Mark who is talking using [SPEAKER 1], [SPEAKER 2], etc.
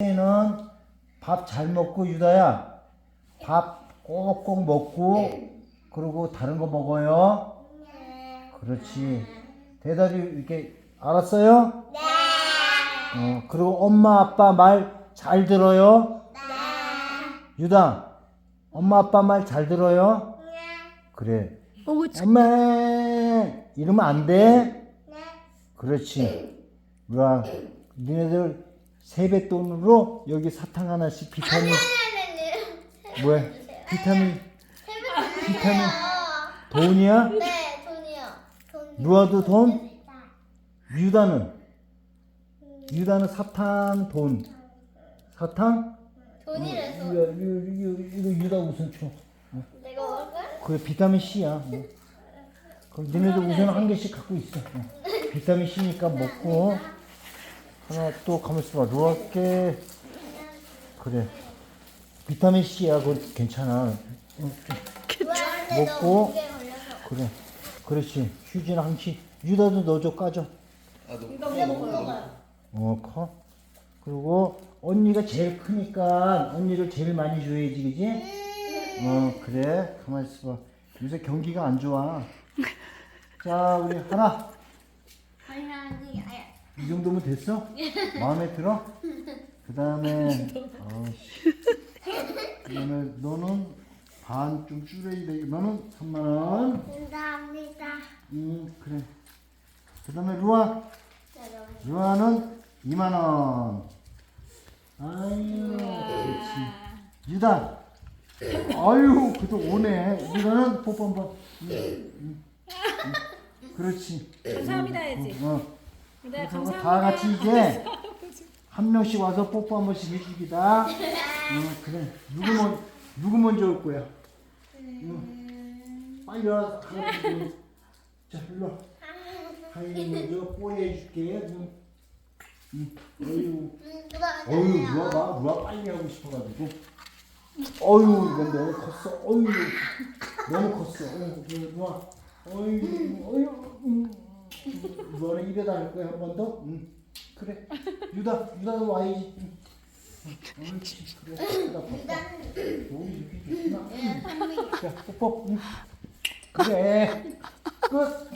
[SPEAKER 1] 는 밥 잘 먹고 유다야 밥 꼭꼭 먹고 그리고 다른 거 먹어요. 그렇지. 대답이 이렇게 알았어요? 네. 어 그리고 엄마 아빠 말 잘 들어요. 네. 유다 엄마 아빠 말 잘 들어요. 그래.
[SPEAKER 2] 오,
[SPEAKER 1] 엄마 이러면 안 돼. 그렇지. 루아, 니네들 세뱃돈으로 여기 사탕 하나씩 비타민 뭐야? 비타민 비타민 돈이야?
[SPEAKER 3] 네, 돈이요. 돈.
[SPEAKER 1] 루아도 돈? 유다는 유다는 사탕 돈 사탕?
[SPEAKER 3] 돈이래서.
[SPEAKER 1] 이거, 이거, 이거, 이거 유다 우선 줘.
[SPEAKER 3] 내가 먹을까?
[SPEAKER 1] 그래 비타민 C야. 뭐. 그럼 니네들 우선 한 개씩 갖고 있어. 어. 비타민 C니까 먹고 하나 또 가만 있어봐. 루아께 그래 비타민 C야. 그거 괜찮아. 어, 먹고. 그래 그렇지. 휴지나 한치 유다도 넣어줘 까줘. 어 커. 그리고 언니가 제일 크니까 언니를 제일 많이 줘야지 그지? 어 그래 가만 있어봐 요새 경기가 안 좋아 자 우리 하나. 이 정도면 됐어? 마음에 들어? 그 다음에 그 다음에 너는 반좀 줄여야 돼 너는 3만원
[SPEAKER 3] 감사합니다.
[SPEAKER 1] 음 그래 그 다음에 루아 루아는 2만원 아유 그렇지 유다 아유 그래도 오네 유다는 뽀뽀 한번 음, 음, 음. 그렇지
[SPEAKER 2] 감사합니다 해야지.
[SPEAKER 1] 어.
[SPEAKER 2] 네, 감사합니다.
[SPEAKER 1] 다 같이 이제 한 명씩 와서 뽀뽀 한 번씩 해주기다. 어, 그래. 누구 먼 누구 먼저 올 거야? 응. 빨리 와. 할아버지. 자, 일로. 와. 하인이 먼저 뽀해줄게. 응. 응. 어유. 어유, 누가 봐. 누가 빨리 하고 싶어가지고. 어유, 이건 너무 컸어. 어유, 너무 컸어. 어유, 누가. 어유, 어유. 음. 너는 입에 닿을 거야 한 번 더? 응. 그래. 유다, 유다도 와야지. 응. 응. 옳지. 그래. 유다 뽀뽀. 우리 이렇게 좋구나. 응. 자, 뽀뽀. 응. 그래. 끝.